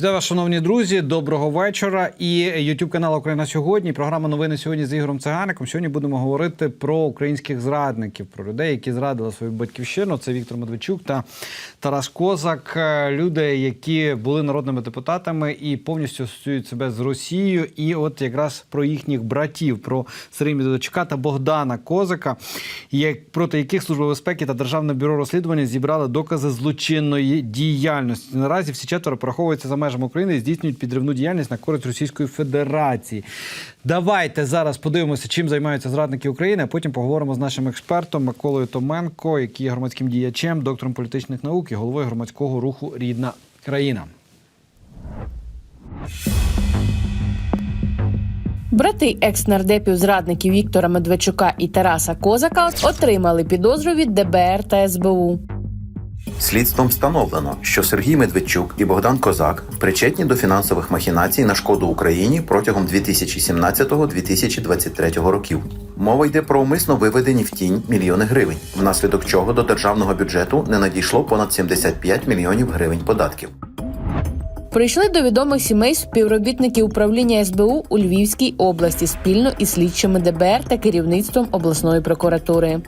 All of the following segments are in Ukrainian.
Вітаю вас, шановні друзі. Доброго вечора. І YouTube канал Україна сьогодні. Програма новини сьогодні з Ігорем Цигаником. Сьогодні будемо говорити про українських зрадників, про людей, які зрадили свою батьківщину. Це Віктор Медведчук та Тарас Козак. Е, Люди, які були народними депутатами і повністю асоціюють себе з Росією. І от якраз про їхніх братів, про Сергія Медведчука та Богдана Козака, як проти яких служба безпеки та державне бюро розслідування зібрали докази злочинної діяльності. Наразі всі четверо пораховуються за межами України здійснюють підривну діяльність на користь Російської Федерації. Давайте зараз подивимося, чим займаються зрадники України. а Потім поговоримо з нашим експертом Миколою Томенко, який є громадським діячем, доктором політичних наук і головою громадського руху Рідна країна. Брати екс-нардепів зрадників Віктора Медведчука і Тараса Козака отримали підозру від ДБР та СБУ. Слідством встановлено, що Сергій Медведчук і Богдан Козак причетні до фінансових махінацій на шкоду Україні протягом 2017-2023 років. Мова йде про умисно виведені в тінь мільйони гривень, внаслідок чого до державного бюджету не надійшло понад 75 мільйонів гривень податків. Прийшли до відомих сімей співробітники управління СБУ у Львівській області спільно із слідчими ДБР та керівництвом обласної прокуратури.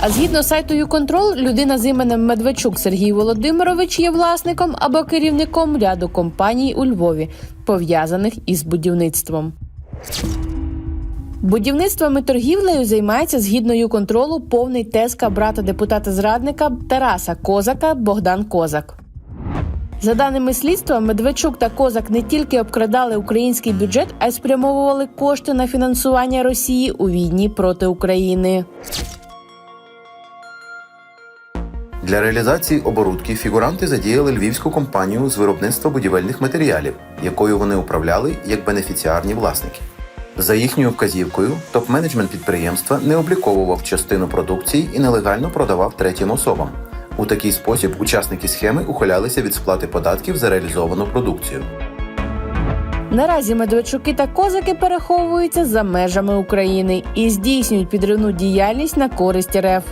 А згідно сайту «Юконтрол», людина з іменем Медведчук Сергій Володимирович є власником або керівником ряду компаній у Львові, пов'язаних із будівництвом. Будівництвом і торгівлею займається згідно «Юконтролу» повний тезка брата депутата зрадника Тараса Козака Богдан Козак. За даними слідства, Медведчук та Козак не тільки обкрадали український бюджет, а й спрямовували кошти на фінансування Росії у війні проти України. Для реалізації оборудки фігуранти задіяли львівську компанію з виробництва будівельних матеріалів, якою вони управляли як бенефіціарні власники. За їхньою вказівкою, топ-менеджмент підприємства не обліковував частину продукції і нелегально продавав третім особам. У такий спосіб учасники схеми ухилялися від сплати податків за реалізовану продукцію. Наразі Медведчуки та Козаки переховуються за межами України і здійснюють підривну діяльність на користь РФ.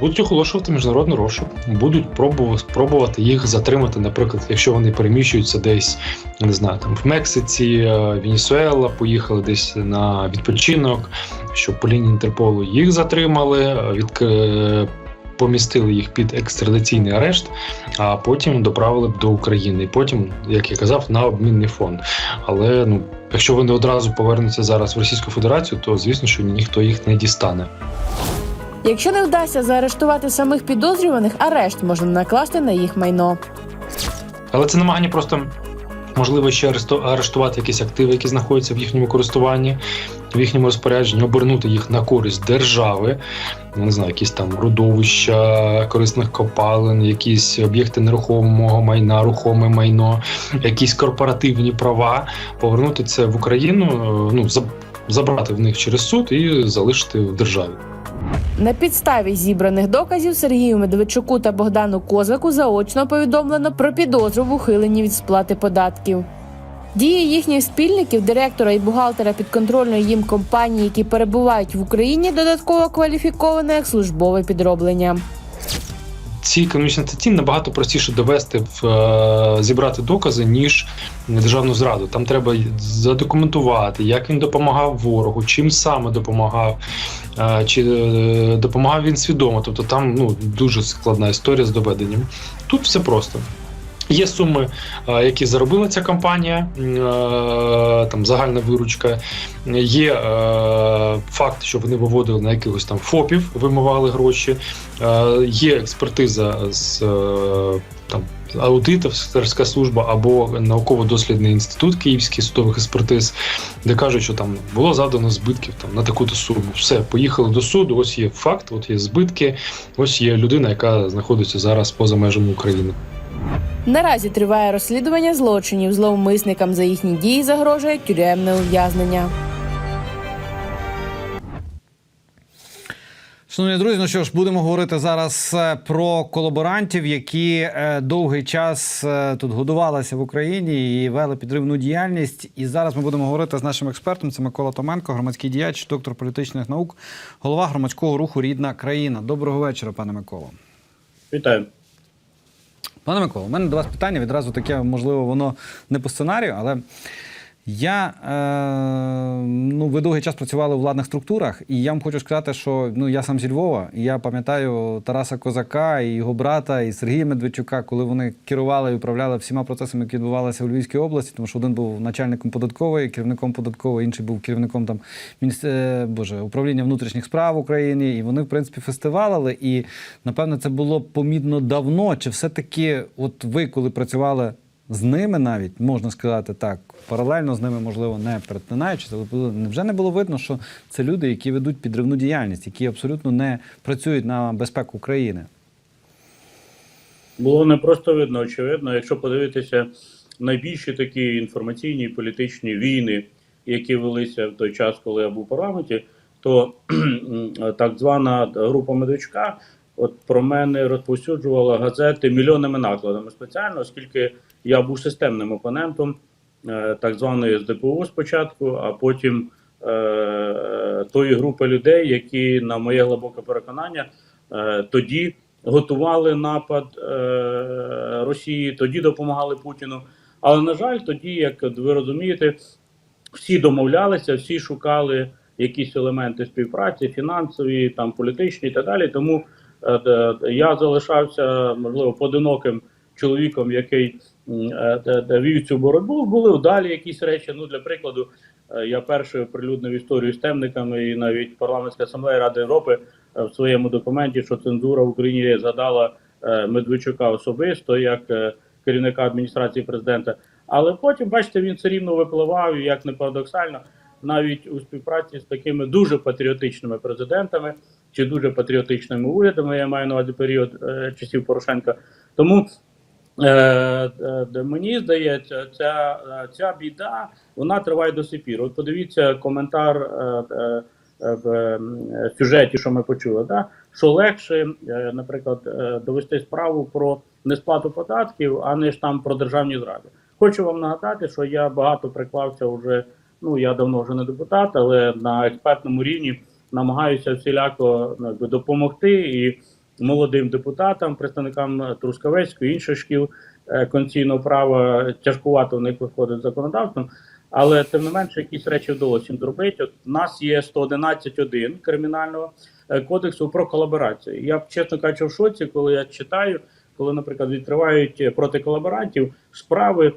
Будуть оголошувати міжнародний розшук, будуть пробувати спробувати їх затримати, наприклад, якщо вони переміщуються десь, не знаю, там в Мексиці, е, Венесуела, поїхали десь на відпочинок, щоб по лінії Інтерполу їх затримали, е, від помістили їх під екстрадиційний арешт, а потім доправили б до України. І потім, як я казав, на обмінний фонд. Але ну, якщо вони одразу повернуться зараз в Російську Федерацію, то звісно, що ніхто їх не дістане. Якщо не вдасться заарештувати самих підозрюваних, арешт можна накласти на їх майно. Але це намагання просто можливо ще арештувати якісь активи, які знаходяться в їхньому користуванні, в їхньому розпорядженні, обернути їх на користь держави, не знаю, якісь там родовища корисних копалин, якісь об'єкти нерухомого майна, рухоме майно, якісь корпоративні права, повернути це в Україну, е, ну заб- забрати в них через суд і залишити в державі. На підставі зібраних доказів Сергію Медведчуку та Богдану Козаку заочно повідомлено про підозру в ухиленні від сплати податків. Дії їхніх спільників, директора і бухгалтера підконтрольної їм компанії, які перебувають в Україні, додатково кваліфіковано як службове підроблення. Ці економічні статті набагато простіше довести в е, зібрати докази, ніж державну зраду. Там треба задокументувати, як він допомагав ворогу, чим саме допомагав, е, чи е, допомагав він свідомо. Тобто там ну дуже складна історія з доведенням. Тут все просто. Є суми, е, які заробила ця компанія, е, там загальна виручка. Є е, факт, що вони виводили на якихось там ФОПів, вимивали гроші. Є експертиза з там. Аудиторська служба або науково-дослідний інститут Київський судових експертиз, де кажуть, що там було завдано збитків там на таку-то суму. Все, поїхали до суду. Ось є факт, от є збитки. Ось є людина, яка знаходиться зараз поза межами України. Наразі триває розслідування злочинів. Зловмисникам за їхні дії загрожує тюремне ув'язнення. Шановні друзі, ну що ж, будемо говорити зараз е, про колаборантів, які е, довгий час е, тут годувалися в Україні і вели підривну діяльність. І зараз ми будемо говорити з нашим експертом. Це Микола Томенко, громадський діяч, доктор політичних наук, голова громадського руху Рідна країна. Доброго вечора, пане Миколо. Вітаю. Пане Миколо, у мене до вас питання відразу таке, можливо, воно не по сценарію, але я е, ну, ви довгий час працювали у владних структурах, і я вам хочу сказати, що ну, я сам зі Львова, і я пам'ятаю Тараса Козака і його брата, і Сергія Медведчука, коли вони керували і управляли всіма процесами, які відбувалися у Львівській області, тому що один був начальником податкової, керівником податкової, інший був керівником там міністр... е, Боже, управління внутрішніх справ в Україні. І вони, в принципі, фестивалили. І напевно це було помітно давно. Чи все-таки, от ви, коли працювали з ними навіть можна сказати так, паралельно з ними, можливо, не перетинаючись, але невже не було видно, що це люди, які ведуть підривну діяльність, які абсолютно не працюють на безпеку України. Було не просто видно, очевидно. Якщо подивитися найбільші такі інформаційні і політичні війни, які велися в той час, коли я був у парламенті, то так звана група Медведчука от про мене розповсюджувала газети мільйонними накладами спеціально, оскільки я був системним опонентом е, так званої СДПУ спочатку, а потім е, тої групи людей, які, на моє глибоке переконання, е, тоді готували напад Росії, тоді допомагали Путіну. Але на жаль, тоді, як ви розумієте, всі домовлялися, всі шукали якісь елементи співпраці, фінансові, там політичні і так далі. Тому я залишався можливо поодиноким чоловіком, який е, вів цю боротьбу. Були вдалі якісь речі. Ну для прикладу, е, я першою прилюднив історію з темниками, і навіть парламентська асамблея Ради Європи е, в своєму документі, що цензура в Україні згадала Медведчука особисто як керівника адміністрації президента. Але потім, бачите, він все рівно випливав, і як не парадоксально, навіть у співпраці з такими дуже патріотичними президентами чи дуже патріотичними урядами, я маю на увазі період часів Порошенка. Тому мені здається, ця, е, ця біда вона триває до сих пір. От подивіться коментар е, е, в сюжеті, що ми почули, да? що легше, е, наприклад, е, довести справу про несплату податків, а не ж там про державні зради. Хочу вам нагадати, що я багато приклався вже. Ну я давно вже не депутат, але на експертному рівні намагаюся всіляко ну, якби, допомогти і молодим депутатам, представникам Трускавецької інших шкіл е, конституційного права тяжкувато в них виходить законодавством. Але тим не менше, якісь речі вдалося їм зробити. От у нас є 111.1 кримінального е, кодексу про колаборацію. Я чесно кажучи, в шоці, коли я читаю, коли, наприклад, відкривають е, проти колаборантів справи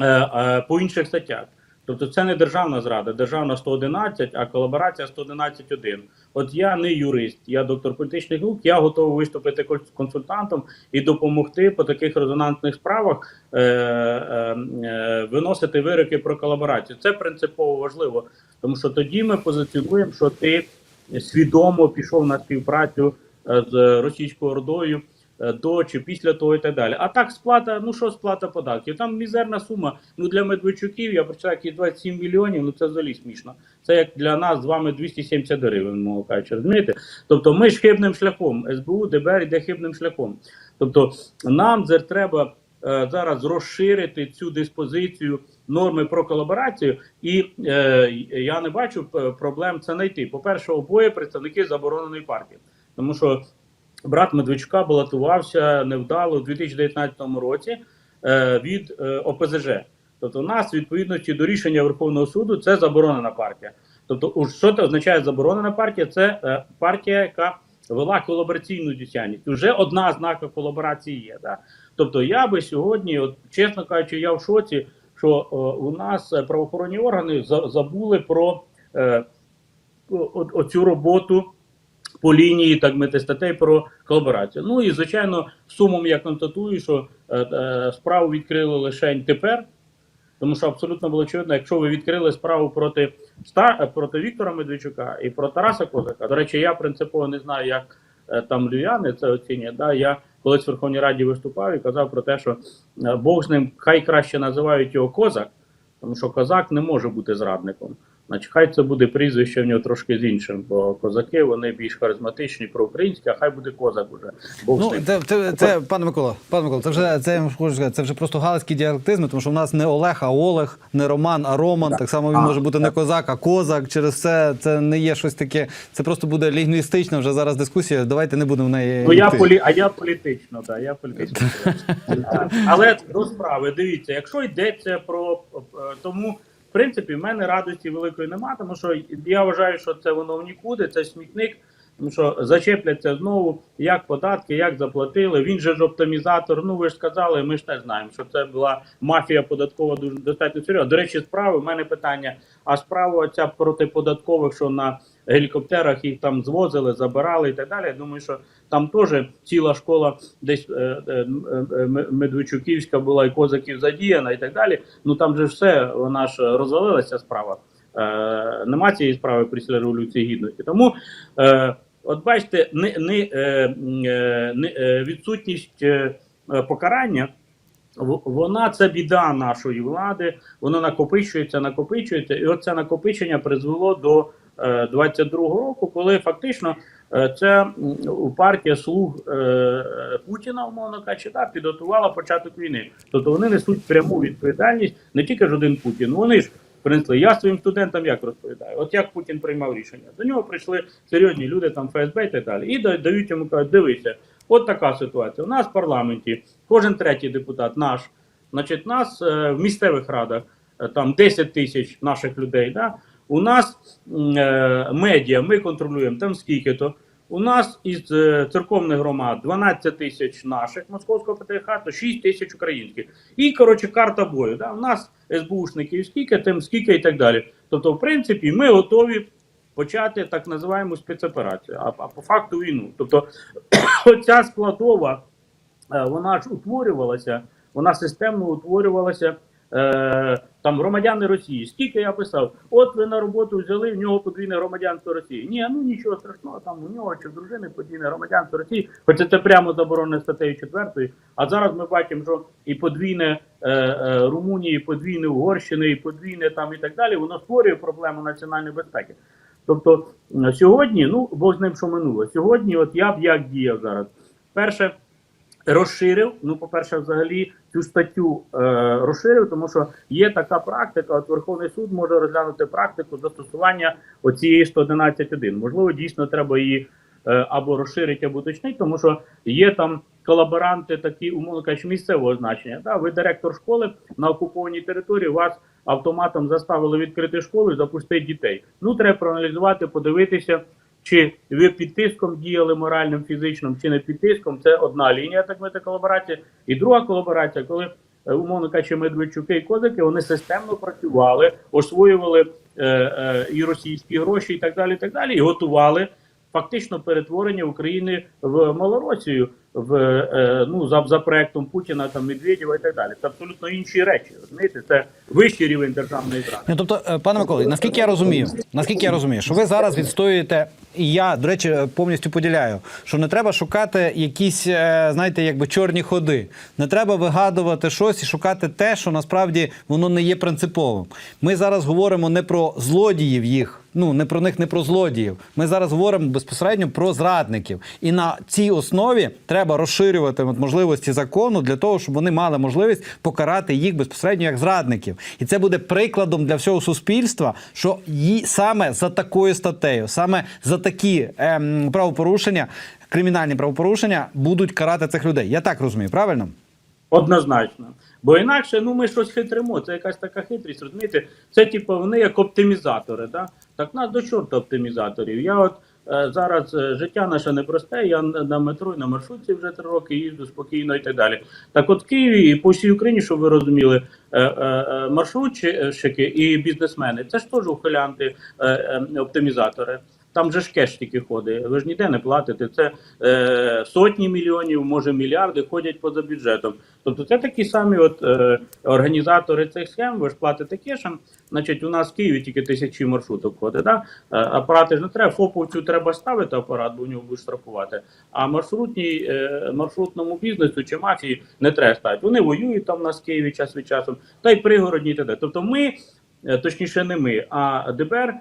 е, е, по інших статтях. Тобто це не державна зрада, державна 111, а колаборація 111.1. От я не юрист, я доктор політичних наук, я готовий виступити кон- консультантом і допомогти по таких резонансних справах е, е, е, виносити вироки про колаборацію. Це принципово важливо, тому що тоді ми позиціонуємо, що ти свідомо пішов на співпрацю е, з російською ордою до чи після того і так далі. А так сплата, ну що сплата податків? Там мізерна сума. Ну для Медведчуків я прочитав, які 27 мільйонів. Ну це взагалі смішно. Це як для нас з вами 270 гривень, мовно кажучи, розумієте? Тобто ми ж хибним шляхом. СБУ, ДБР йде хибним шляхом. Тобто нам треба е, зараз розширити цю диспозицію норми про колаборацію, і е, я не бачу е, проблем це знайти. По-перше, обоє представники забороненої партії, тому що брат Медведчука балотувався невдало у 2019 році е, від е, ОПЗЖ. Тобто, у нас відповідності до рішення Верховного суду це заборонена партія. Тобто, що це означає заборонена партія? Це е, партія, яка вела колабораційну діяльність. Уже одна ознака колаборації є. Да? Тобто, я би сьогодні, от чесно кажучи, я в шоці, що е, у нас правоохоронні органи за, забули про е, о- о- оцю роботу по лінії так мити статей про колаборацію. Ну і звичайно, сумом я констатую, що е, е, справу відкрили лише тепер. Тому що абсолютно було очевидно, якщо ви відкрили справу проти Ста проти Віктора Медведчука і про Тараса Козака. До речі, я принципово не знаю, як е, там львів'яни це оцінюють. Да? Я колись в Верховній Раді виступав і казав про те, що е, Бог з ним хай краще називають його козак, тому що козак не може бути зрадником. Значить, хай це буде прізвище в нього трошки з іншим, бо козаки вони більш харизматичні, проукраїнські, а хай буде козак уже. Бог Ну, це, це, це, пане Микола, пане Микола, це вже це я вам хочу сказати, це вже просто галицькі діалектизми, тому що в нас не Олег, а Олег, не Роман, а Роман. Так само він А, може бути не козак, а козак. Через це це не є щось таке. Це просто буде лінгвістична вже зараз дискусія. Давайте не будемо в неї. Ну я полі, а я політично, да, я політично. Але до справи, дивіться, якщо йдеться про е, тому, в принципі, в мене радості великої нема, тому що я вважаю, що це воно в нікуди, це смітник. Тому що зачепляться знову, як податки, як заплатили. Він же ж оптимізатор. Ну ви ж сказали, ми ж теж знаємо, що це була мафія податкова дуже достатньо серйозна. До речі, справи в мене питання. А справа ця проти податкових, що на гелікоптерах їх там звозили, забирали і так далі. Я думаю, що там теж ціла школа десь е, е, е, Медведчуківська була і козаків задіяна, і так далі. Ну там же все, вона ж розвалилася справа. Е, нема цієї справи після революції гідності. Тому е, от бачите, не, не, не відсутність покарання. Вона це біда нашої влади, воно накопичується, накопичується, і оце накопичення призвело до е, 22-го року, коли фактично е, це партія слуг е, Путіна, умовно кажучи, да, підготувала початок війни. Тобто вони несуть пряму відповідальність не тільки ж один Путін, вони ж принесли. Я своїм студентам як розповідаю, от як Путін приймав рішення. До нього прийшли серйозні люди, там ФСБ і так далі, і дають йому кажуть, дивися, от така ситуація. У нас в парламенті кожен третій депутат наш, значить, нас е, в місцевих радах там 10 тисяч наших людей. Да? У нас е, медіа, ми контролюємо там скільки то. У нас із е, церковних громад 12 тисяч наших московського патріархату, 6 тисяч українських. І коротше карта бою. Да? У нас СБУшників скільки, тим скільки і так далі. Тобто, в принципі, ми готові почати так називаємо спецоперацію, а, а по факту війну. Тобто, оця складова, е, вона ж утворювалася, вона системно утворювалася. Е, там громадяни Росії. Скільки я писав, от ви на роботу взяли в нього подвійне громадянство Росії. Ні, ну нічого страшного, там у нього чи в дружини подвійне громадянство Росії, хоча це прямо заборонено статтею 4. А зараз ми бачимо, що і подвійне е, е, Румунії, і подвійне Угорщини, і подвійне там і так далі, воно створює проблему національної безпеки. Тобто сьогодні, ну бо з ним що минуло. Сьогодні, от я б як діяв зараз. Перше, розширив. Ну, по-перше, взагалі цю статтю е, розширив, тому що є така практика. От Верховний суд може розглянути практику застосування оцієї 111.1. Можливо, дійсно треба її е, або розширити, або уточнити, тому що є там колаборанти, такі умовно кажучи, місцевого значення. Да? Ви директор школи на окупованій території, вас автоматом заставили відкрити школу і запустити дітей. Ну, треба проаналізувати, подивитися. Чи ви під тиском діяли моральним, фізичним, чи не під тиском, це одна лінія, так мета колаборація. І друга колаборація, коли е, умовно кажучи, Медведчуки і козаки вони системно працювали, освоювали е, е, і російські гроші, і так далі, і так далі, і готували фактично перетворення України в Малоросію, в е, ну за, за проектом Путіна там Медведєва і так далі. Це абсолютно інші речі. Розумієте, це вищий рівень державної зради. Ну, тобто, е, пане Миколі, наскільки я розумію, наскільки я розумію, що ви зараз відстоюєте, і я, до речі, повністю поділяю, що не треба шукати якісь, е, знаєте, якби чорні ходи. Не треба вигадувати щось і шукати те, що насправді воно не є принциповим. Ми зараз говоримо не про злодіїв їх. Ну, не про них, не про злодіїв. Ми зараз говоримо безпосередньо про зрадників. І на цій основі треба розширювати от можливості закону для того, щоб вони мали можливість покарати їх безпосередньо як зрадників. І це буде прикладом для всього суспільства, що їй саме за такою статтею, саме за такі ем, правопорушення, кримінальні правопорушення будуть карати цих людей. Я так розумію, правильно? Однозначно. Бо інакше ну ми щось хитримо. Це якась така хитрість, розумієте? Це типу вони як оптимізатори. Да? Так нас до чорта оптимізаторів. Я от зараз е, життя наше непросте. Я на метро і на маршрутці вже три роки їжджу спокійно і так далі. Так, от в Києві і по всій Україні, щоб ви розуміли, е, е, е, маршрутчики і бізнесмени це ж теж ухилянти, е, е, оптимізатори. Там же ж кеш тільки ходить. Ви ж ніде не платите. Це е, сотні мільйонів, може мільярди ходять поза бюджетом. Тобто це такі самі от е, організатори цих схем. Ви ж платите кешем. Значить, у нас в Києві тільки тисячі маршруток ходить. Да? Е, апарати ж не треба. ФОПу цю треба ставити апарат, бо в нього будуть штрафувати. А маршрутній е, маршрутному бізнесу чи мафії не треба ставити. Вони воюють там у нас в Києві час від часу, та й пригородні Тобто ми е, точніше, не ми, а ДБР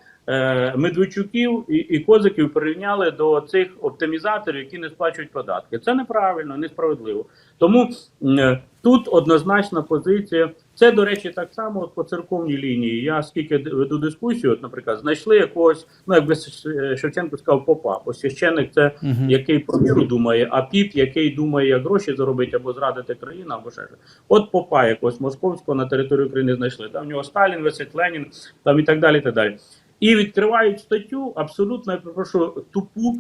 Медведчуків і, і Козиків прирівняли до цих оптимізаторів, які не сплачують податки. Це неправильно, несправедливо. Тому е, тут однозначна позиція. Це, до речі, так само от по церковній лінії. Я скільки веду дискусію, от, наприклад, знайшли якогось, ну якби Ш- Шевченко сказав, попа. Бо священник це Мгм. який про віру думає, а піп, який думає, як гроші заробити або зрадити країну, або ще щось. От попа якогось московського на території України знайшли. Там в нього Сталін висить, Ленін, там і так далі. І так далі. І відкривають статтю абсолютно, я прошу, тупу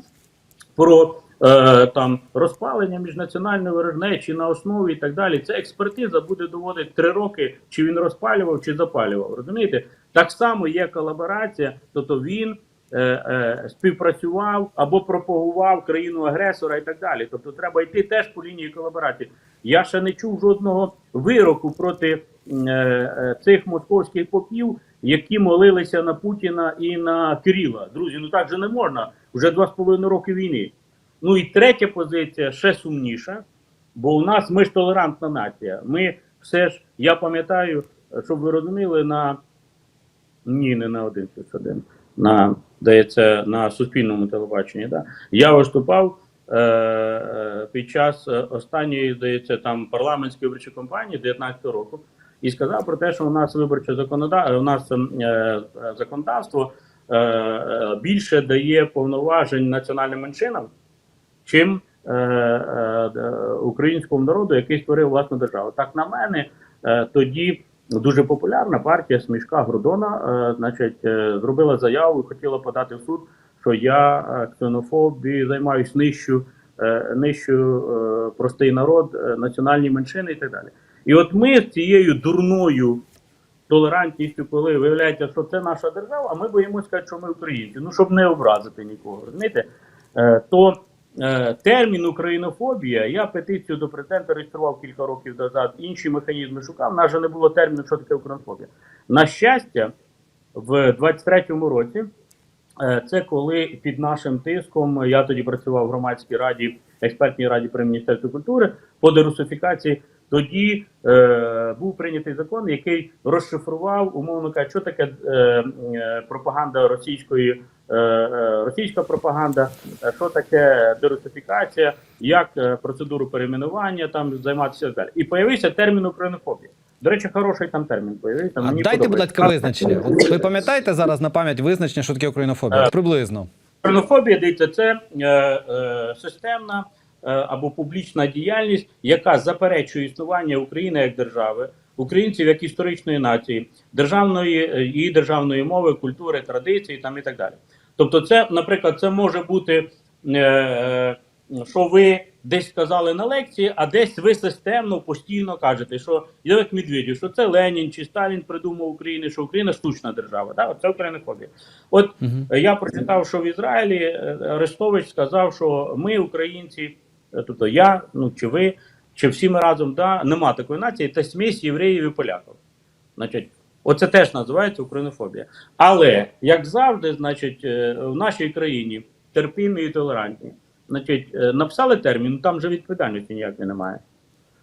про е, там розпалення міжнаціональної ворожнечі на основі і так далі. Це експертиза буде доводити три роки, чи він розпалював, чи запалював. Розумієте? Так само є колаборація, тобто він е, е, співпрацював або пропагував країну агресора і так далі. Тобто треба йти теж по лінії колаборації. Я ще не чув жодного вироку проти е, е, цих московських попів, які молилися на Путіна і на Кирила. Друзі, ну так же не можна. Вже два з половиною роки війни. Ну і третя позиція ще сумніша, бо у нас ми ж толерантна нація. Ми все ж, я пам'ятаю, щоб ви розуміли, на ні, не на один плюс один, на здається, на суспільному телебаченні. Да? Я виступав е, е, під час е, останньої, здається, там парламентської виборчої кампанії 19 року і сказав про те, що у нас виборче законодавство, у нас е, е, законодавство е, е, більше дає повноважень національним меншинам, чим е, е, українському народу, який створив власну державу. Так на мене е, тоді дуже популярна партія Смішка Грудона, е, значить, е, зробила заяву і хотіла подати в суд, що я е, ксенофобією займаюсь нищу, е, нищу е, простий народ, е, національні меншини і так далі. І от ми з цією дурною толерантністю, коли виявляється, що це наша держава, а ми боїмося сказати, що ми українці. Ну, щоб не образити нікого. Розумієте? Е, то е, термін українофобія, я петицію до президента реєстрував кілька років назад, інші механізми шукав. У же не було терміну, що таке українофобія. На щастя, в 23-му році. Е, Це коли під нашим тиском я тоді працював в громадській раді, експертній раді при міністерстві культури по дерусифікації. Тоді е, був прийнятий закон, який розшифрував, умовно кажучи, що таке е, е, пропаганда російської, е, е, російська пропаганда, е, що таке дерусифікація, як процедуру перейменування там займатися далі. І появився термін українофобія. До речі, хороший там термін появився. А Мені дайте, будь ласка, визначення. От ви пам'ятаєте зараз на пам'ять визначення, що таке українофобія? Е, Приблизно. Українофобія, дивіться, це е, е, системна або публічна діяльність, яка заперечує існування України як держави, українців як історичної нації, державної е, її державної мови, культури, традиції там і так далі. Тобто, це, наприклад, це може бути, е, е, що ви десь сказали на лекції, а десь ви системно постійно кажете, що як Медведєв, що це Ленін чи Сталін придумав Україну, що Україна штучна держава. Да? Це українофобія. От Мгм. я прочитав, що в Ізраїлі е, Арестович сказав, що ми, українці, е, тобто я, ну чи ви, чи всі ми разом, да, нема такої нації, це смесь євреїв і поляків. Значить, оце теж називається українофобія. Але як завжди, значить, е, в нашій країні терпімі і толерантні. Значить, е, написали термін, ну там же відповідальності ніякої немає.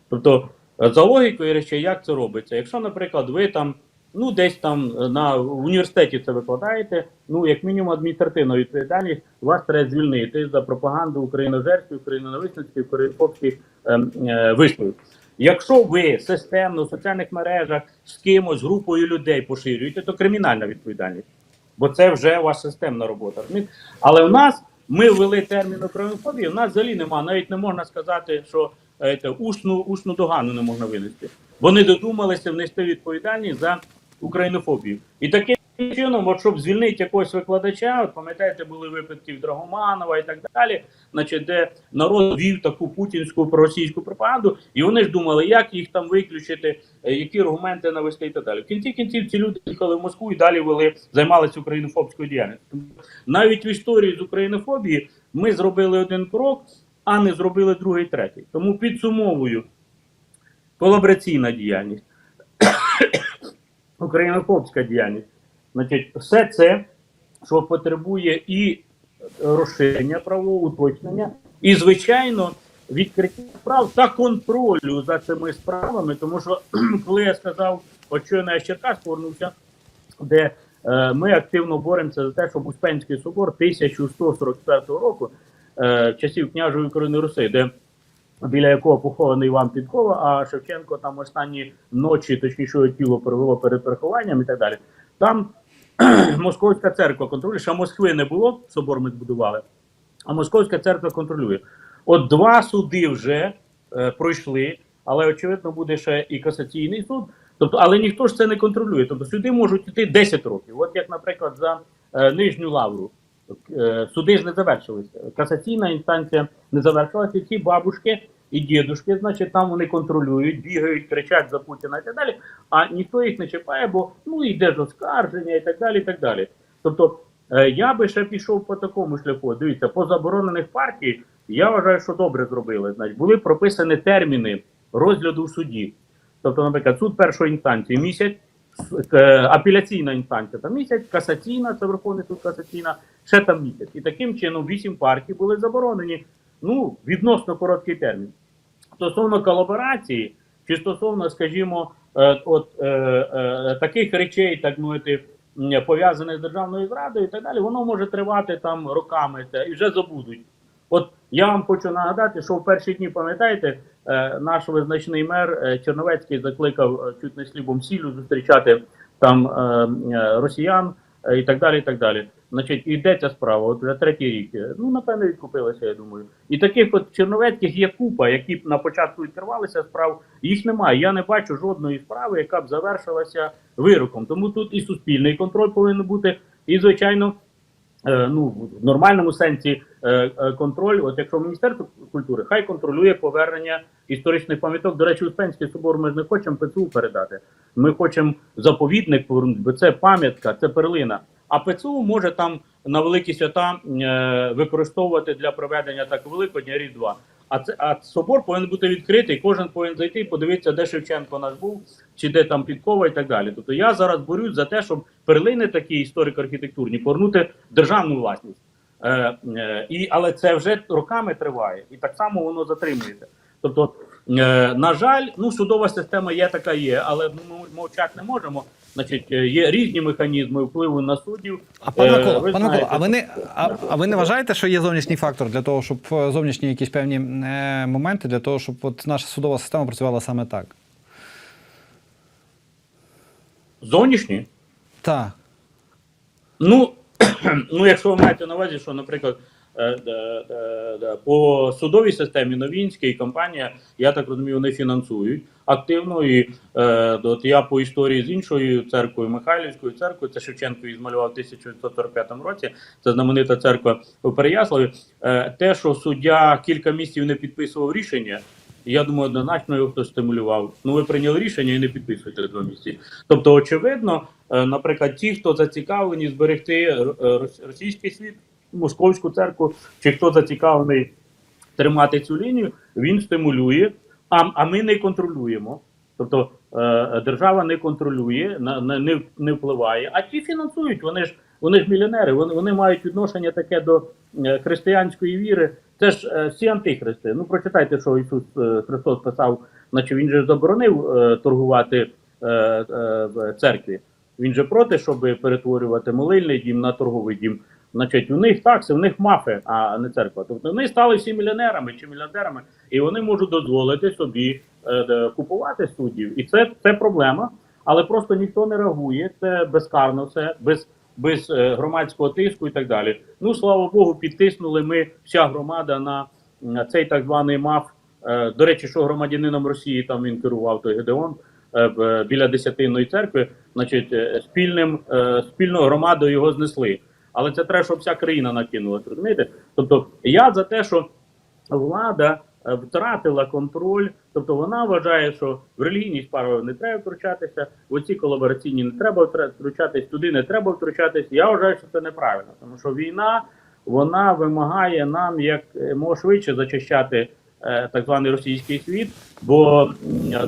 Тобто, е, за логікою речей, як це робиться? Якщо, наприклад, ви там, ну десь там е, на університеті це викладаєте, ну як мінімум адміністративна відповідальність, вас треба звільнити за пропаганду україножерських, україноненависницьких, українофобських ем, е, висловів. Якщо ви системно в соціальних мережах з кимось, групою людей поширюєте, то кримінальна відповідальність. Бо це вже ваша системна робота. Але в нас ми ввели термін українофобії, в нас взагалі нема. Навіть не можна сказати, що е, те, усну, усну догану не можна винести. Вони додумалися внести відповідальність за українофобію. І таким чином, от щоб звільнити якогось викладача, от пам'ятаєте, були випадки в Драгоманова і так далі, значить, де народ вів таку путінську проросійську пропаганду, і вони ж думали, як їх там виключити, е, які аргументи навести і так далі. В кінці кінців ці люди їхали в Москву і далі вели, займалися українофобською діяльністю. Навіть в історії з українофобії ми зробили один крок, а не зробили другий, третій. Тому підсумовую колабораційна діяльність, українофобська діяльність. Значить, все це, що потребує і розширення правового уточнення, і, звичайно, відкриття справ та контролю за цими справами. Тому що, коли я сказав, от щойно я з Черкас повернувся, де е, ми активно боремося за те, щоб Успенський собор 1144 року, е, часів княжої корони Руси, де біля якого похований Іван Підкова, а Шевченко там останні ночі, точніше, його тіло провело перед перехованням і так далі. Там Московська церква контролює, ще Москви не було, собор ми збудували, а Московська церква контролює. От два суди вже е, пройшли, але очевидно буде ще і касаційний суд. Тобто, але ніхто ж це не контролює. Тобто сюди можуть йти 10 років. От як, наприклад, за е, нижню лавру. Е, суди ж не завершилися. Касаційна інстанція не завершилася. Ці бабушки і дідушки, значить, там вони контролюють, бігають, кричать за Путіна і так далі. А ніхто їх не чіпає, бо ну йде ж оскарження і так далі. і так далі. Тобто, е, я би ще пішов по такому шляху. Дивіться, по заборонених партій, я вважаю, що добре зробили. Значить, були прописані терміни розгляду в суді. Тобто, наприклад, суд першої інстанції місяць, апеляційна інстанція там місяць, касаційна, це Верховний суд касаційна, ще там місяць. І таким чином вісім партій були заборонені ну, відносно короткий термін. Стосовно колаборації, чи стосовно, скажімо, е, от е, е, таких речей, так мовити, пов'язаних з державною зрадою і так далі, воно може тривати там роками і вже забудуть. От я вам хочу нагадати, що в перші дні, пам'ятаєте, е, наш визначний мер е, Черновецький закликав е, чуть не слібом сіллю зустрічати там росіян і так далі. і так далі. Значить, йдеться справа, от вже третій рік. Ну, напевно, відкупилися, я думаю. І таких от черновецьких є купа, які б на початку відкривалися справ, їх немає. Я не бачу жодної справи, яка б завершилася вироком. Тому тут і суспільний контроль повинен бути, і, звичайно, ну, в нормальному сенсі е, е, контроль. От якщо Міністерство культури, хай контролює повернення історичних пам'яток. До речі, Успенський собор ми не хочемо ПЦУ передати. Ми хочемо заповідник повернути, бо це пам'ятка, це перлина. А ПЦУ може там на великі свята е, використовувати для проведення так Великодня Різдва. А це а собор повинен бути відкритий. Кожен повинен зайти подивитися, де Шевченко наш був, чи де там підкова і так далі. Тобто я зараз борюсь за те, щоб перлини такі історико-архітектурні повернути державну власність. Е, е, і, але це вже роками триває, і так само воно затримується. Тобто, е, на жаль, ну судова система є така є, але ну, ми мовчати не можемо. Значить, е, є різні механізми впливу на суддів. А пане Е, Микола, ви пане Микола, а ви не а, а ви не вважаєте, що є зовнішній фактор для того, щоб е, зовнішні якісь певні е, моменти для того, щоб от наша судова система працювала саме так? зовнішні? Так. Ну, ну, якщо ви маєте на увазі, що, наприклад, е, по судовій системі Новінська і компанія, я так розумію, вони фінансують активно. І е, от я по історії з іншою церквою, Михайлівською церквою, це Шевченко її змалював в 1945 році. Це знаменита церква у Переяславі. Е, те, що суддя кілька місяців не підписував рішення. Я думаю, однозначно його хтось стимулював. Ну, ви прийняли рішення і не підписуєте два місяці. Тобто, очевидно, наприклад, ті, хто зацікавлені зберегти е, російський світ, московську церкву, чи хто зацікавлений тримати цю лінію, він стимулює, а, а ми не контролюємо. Тобто е, держава не контролює, не, не впливає, а ті фінансують. Вони ж вони ж мільйонери, вони, вони мають відношення таке до е, християнської віри. Це ж е, всі антихристи. Ну прочитайте, що Ісус е, Христос писав, наче він же заборонив е, торгувати е, е, церкві. Він же проти, щоб перетворювати молильний дім на торговий дім. Значить, у них такси, у них мафи, а не церква. Тобто вони стали всі мільйонерами чи мільярдерами, і вони можуть дозволити собі е, купувати суддів. І це, це проблема, але просто ніхто не реагує. Це безкарно, все без, без е, громадського тиску і так далі. Ну слава Богу, підтиснули ми вся громада на, на цей так званий МАФ. Е, до речі, що громадянином Росії там він керував той Гедеон в- біля десятинної церкви, значить, е, спільним е, спільною громадою його знесли. Але це треба, щоб вся країна накинулася, розумієте? Тобто я за те, що влада е, втратила контроль, тобто вона вважає, що в релігійні справи не треба втручатися, в оці колабораційні не треба втручатись, туди не треба втручатись. Я вважаю, що це неправильно, тому що війна вона вимагає нам як е, мого швидше зачищати е, так званий російський світ, бо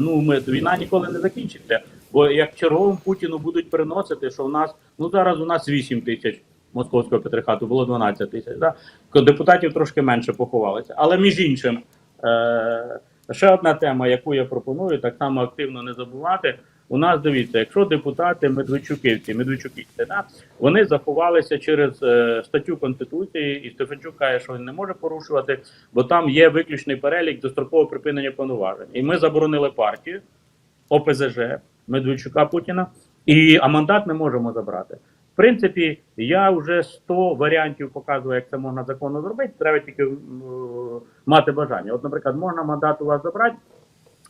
ну ми війна ніколи не закінчиться. Бо як черговим Путіну будуть приносити, що в нас ну зараз у нас 8 тисяч московського патріархату, було 12 тисяч. Да? Депутатів трошки менше поховалися. Але між іншим, е, ще одна тема, яку я пропоную, так само активно не забувати. У нас дивіться, якщо депутати Медведчуківці, Медведчуківці, да, вони заховалися через е, статтю Конституції, і Стефанчук каже, що він не може порушувати, бо там є виключний перелік дострокового припинення повноважень. І ми заборонили партію ОПЗЖ Медведчука Путіна, і а мандат ми можемо забрати. В принципі, я вже 100 варіантів показую, як це можна законно зробити. Треба тільки м, мати бажання. От, наприклад, можна мандат у вас забрати,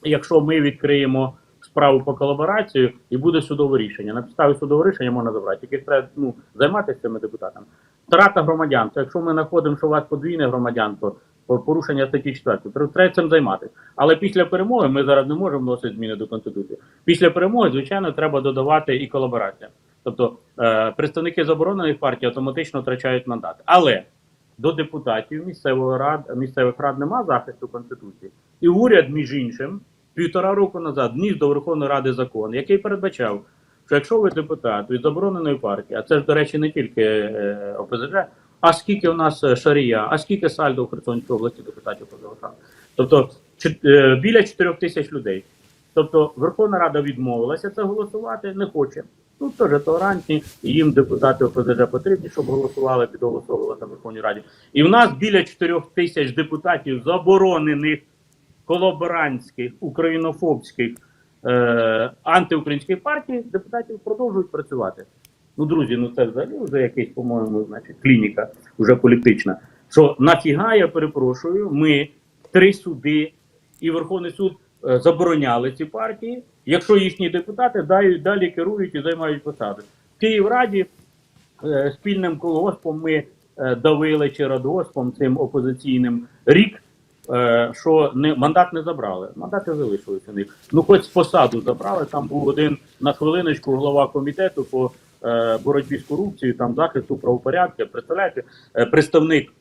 якщо ми відкриємо справу по колаборацію і буде судове рішення. На підставі судового рішення можна забрати. Тільки треба ну, займатися цими депутатами. Втрата громадянства. Якщо ми знаходимо, що у вас подвійне громадянство, по- порушення статті 4, то треба цим займатися. Але після перемоги ми зараз не можемо вносити зміни до конституції. Після перемоги, звичайно, треба додавати і колаборація. Тобто е, представники заборонених партій автоматично втрачають мандат. Але до депутатів місцевої рад місцевих рад нема захисту конституції, і уряд, між іншим, півтора року назад вніс до Верховної Ради закон, який передбачав, що якщо ви депутат від забороненої партії, а це ж, до речі, не тільки е, ОПЗЖ, а скільки у нас е, Шарія, а скільки сальдо в Херсонській області депутатів позалишали. Тобто е, біля 4 тисяч людей. Тобто Верховна Рада відмовилася це голосувати, не хоче. Ну, теж толерантні, їм депутати ОПЗЖ потрібні, щоб голосували, підголосовували на Верховній Раді. І в нас біля 4 тисяч депутатів заборонених колаборантських, українофобських, е, антиукраїнських партій, депутатів продовжують працювати. Ну, друзі, ну це взагалі вже якась, по-моєму, значить, клініка вже політична. Що нафіга, я перепрошую, ми три суди і Верховний суд е, забороняли ці партії, якщо їхні депутати далі, далі керують і займають посади. В Київраді е, спільним колгоспом ми е, давили чи радгоспом цим опозиційним рік, що не мандат не забрали. Мандати залишилися у них. Ну, хоч посаду забрали. Там був один на хвилиночку голова комітету по е, боротьбі з корупцією, там захисту правопорядку. Представляєте, е, представник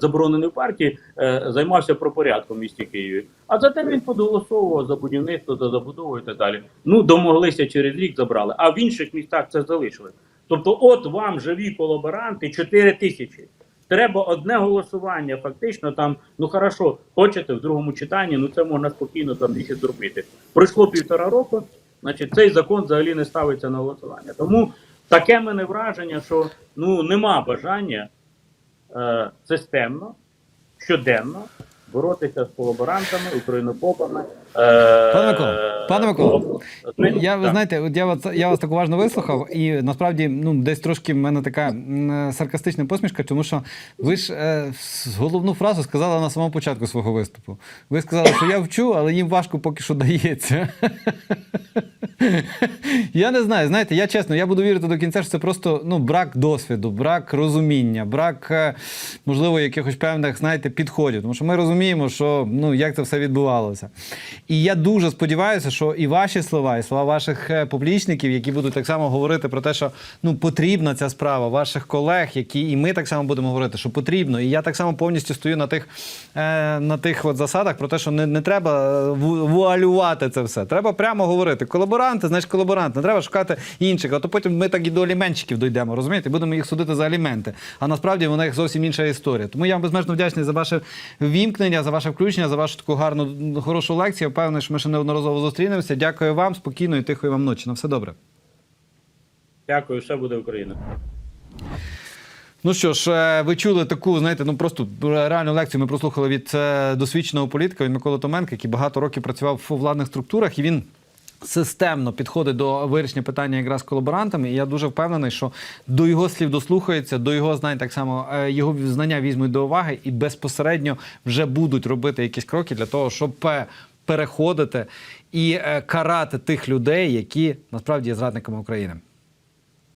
забороненої партії е, займався правопорядком в місті Києві. А затем він подголосовував за будівництво, за забудову і так далі. Ну домоглися через рік забрали. А в інших містах це залишили. Тобто, от вам живі колаборанти 4 тисячі. Треба одне голосування, фактично там, ну хорошо, хочете в другому читанні, ну це можна спокійно там ще зробити. Пройшло півтора року, значить цей закон взагалі не ставиться на голосування. Тому таке мене враження, що ну нема бажання е, системно, щоденно боротися з колаборантами, українопопами. Е, Пане Микола, пане Микола, ну, Я ви знаєте, от я вас я вас так уважно вислухав, і насправді ну десь трошки в мене така саркастична посмішка, тому що ви ж е, головну фразу сказали на самому початку свого виступу. Ви сказали, що я вчу, але їм важко поки що дається. Я не знаю, знаєте, я чесно, я буду вірити до кінця, що це просто ну, брак досвіду, брак розуміння, брак, е, можливо, якихось певних, знаєте, підходів. Тому що ми розуміємо, що ну, як це все відбувалося. І я дуже сподіваюся, що і ваші слова, і слова ваших е, публічників, які будуть так само говорити про те, що ну, потрібна ця справа, ваших колег, які і ми так само будемо говорити, що потрібно. І я так само повністю стою на тих, е, на тих от засадах про те, що не, не треба е, вуалювати це все. Треба прямо говорити. Колаборанти, значить колаборант. Не треба шукати інших. А то потім ми так і до аліменщиків дойдемо, розумієте? Будемо їх судити за аліменти. А насправді у них зовсім інша історія. Тому я вам безмежно вдячний за ваше вімкнення, за ваше включення, за вашу таку гарну, хорошу лекцію. Я впевнений, що ми ще неодноразово зустрінемося. Дякую вам, спокійної, тихої вам ночі. На все добре. Дякую, все буде Україна. Ну що ж, е, ви чули таку, знаєте, ну просто реальну лекцію ми прослухали від е, досвідченого політика, від Миколи Томенка, який багато років працював у владних структурах, і він. Системно підходить до вирішення питання якраз з колаборантами, і я дуже впевнений, що до його слів дослухаються, до його знань так само е, його знання візьмуть до уваги і безпосередньо вже будуть робити якісь кроки для того, щоб переходити і е, карати тих людей, які насправді є зрадниками України.